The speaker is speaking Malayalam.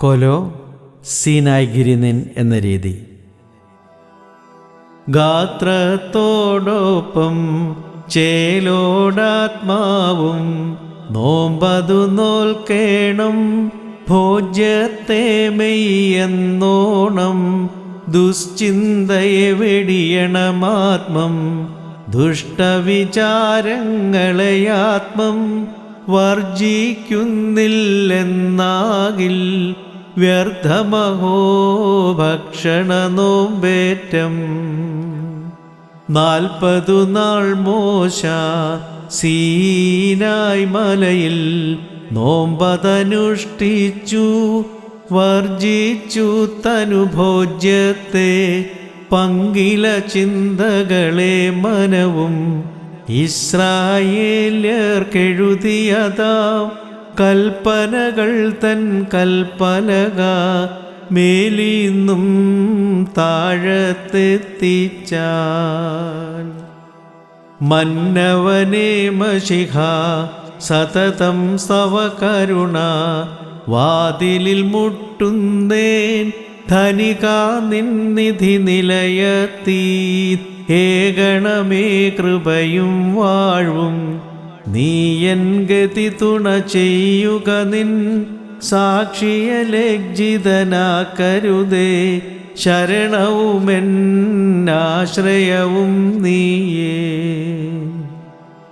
കൊലോ സീനായ് ഗിരിനിൻ എന്ന രീതി. ഗാത്രത്തോടൊപ്പം ചേലോടാത്മാവും നോമ്പതു നോൽക്കേണം ഭോജ്യത്തെ മെയ്യെന്നോണം ദുശ്ചിന്തയെ വെടിയണമാത്മം ദുഷ്ടവിചാരങ്ങളെ ആത്മം വർജിക്കുന്നില്ലെന്നാകിൽ വ്യർത്ഥമഹോ ഭക്ഷണ നോമ്പേറ്റം നാൽപ്പതു നാൾ മോശ സീനായ് മലയിൽ നോമ്പതനുഷ്ഠിച്ചു വർജിച്ചു തനുഭോജ്യത്തെ പങ്കില ചിന്തകളെ മനവും ഇസ്രായേല്യർക്കെഴുതിയതാം. കൽപ്പനകൾ തൻ കൽപ്പനക മേലിന്നും താഴത്തെത്തിച്ച മന്നവനേ മഷിഹ സതതം സവകരുണ കരുണ വാതിലിൽ മുട്ടുന്നേൻ ധനിക നിന്നിധി നിലയത്തീ. ഏകണമേ കൃപയും വാഴ്വും നീ എൻ ഗതി തുണ ചെയ്യുക നിൻ സാക്ഷിയ ലജ്ജിതനാക്കരുതേ ശരണവുമെന്നാശ്രയവും നീയേ.